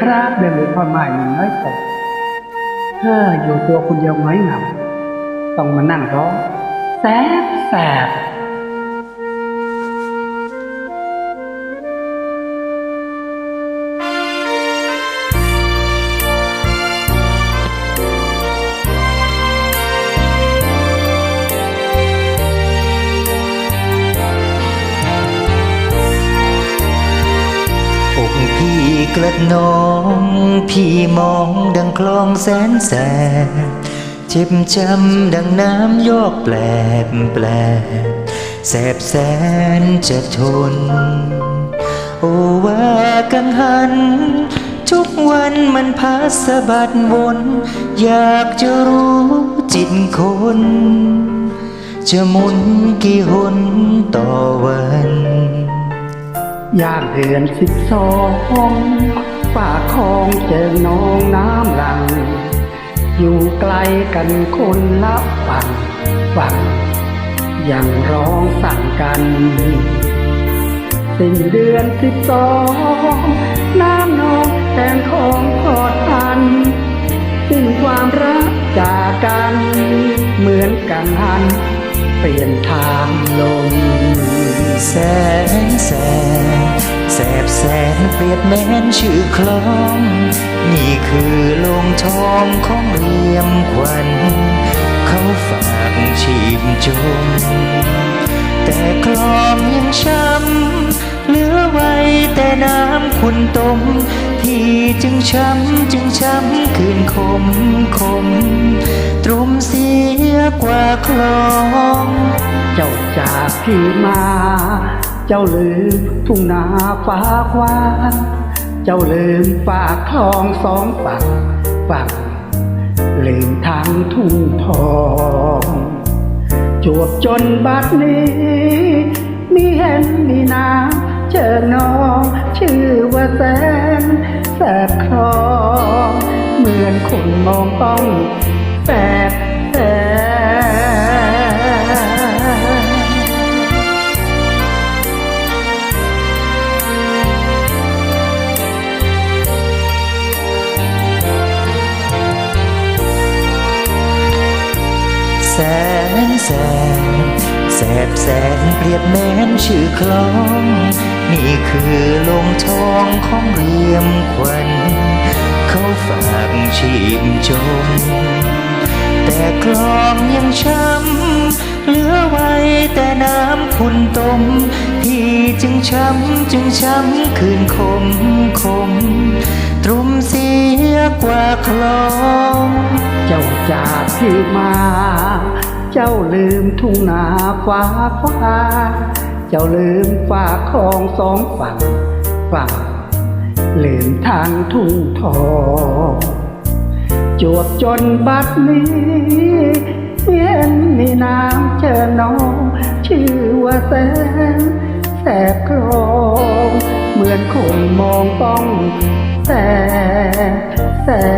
ครับเดินหรือพ่อใหม่หนึ่งน้อยตกเธออยู่ตัวคนเดียวน้อยเหงาต้องมานั่งร้องแสบแสบ พี่กระนอง พี่มองดังคลองแสนแสบเจ็บจำดังน้ำยอกแปลบแปลบแสบแสนจะทน โอว่ากังหัน ทุกวันมันพาสะบัดวน อยากจะรู้จิตคน จะหมุนกี่หนต่อวัน ย่างเดือนสิบสองฝ่าคลองเจอน้องน้ำหลัง อยู่ไกลกันคนละฝั่งฝั่งยังร้องสั่งกันสิ้นเดือนสิบสองน้ำนองแทนของทอดพัน สิ้นความรักจากกัน เหมือนกันหัน เปลี่ยนทางลมแสนแสน แสนเปรียบแม้นชื่อคลอง นี่คือลงทองของเรียมควัน เขาฝากชีพจม แต่คลองยังช้ำเหลือไว้แต่น้ำคุณตมพี่จึงช้ำจึงช้ำคืนคมคม ตรมเสียกว่าคลอง เจ้าจากพี่มา เจ้าลืมทุ่งนาฟ้าควางเจ้าลืมฝากคลองสองฝั่งฝั่งลืมทางทุ่งทองจวบจนบัดนี้ มีเห็นมีน้ำเจอน้องชื่อว่าแสนแสบคลอง เหมือนคนมองต้องแสบแสบ แสนแสบแสนเปรียบแม้นชื่อคลอง นี่คือลงทองของเรียมควันเขาฝากชีพจม แต่คลองยังช้ำเหลือไว้แต่น้ำคุณตมพี่จึงช้ำจึงช้ำคืนคมคม ตรุมเสียกว่าคลอง เจ้าจากที่มา เจ้าลืมทุ่งนาฟ้าฟ้า เจ้าลืมฝากคลองสองฝั่งฝั่งลืมทางทุ่งทองจวบจนบัดนี้เห็นมีน้ำเจอน้อง ชื่อว่าแสนแสบคลองเหมือนคนมองต้องแสบแสบ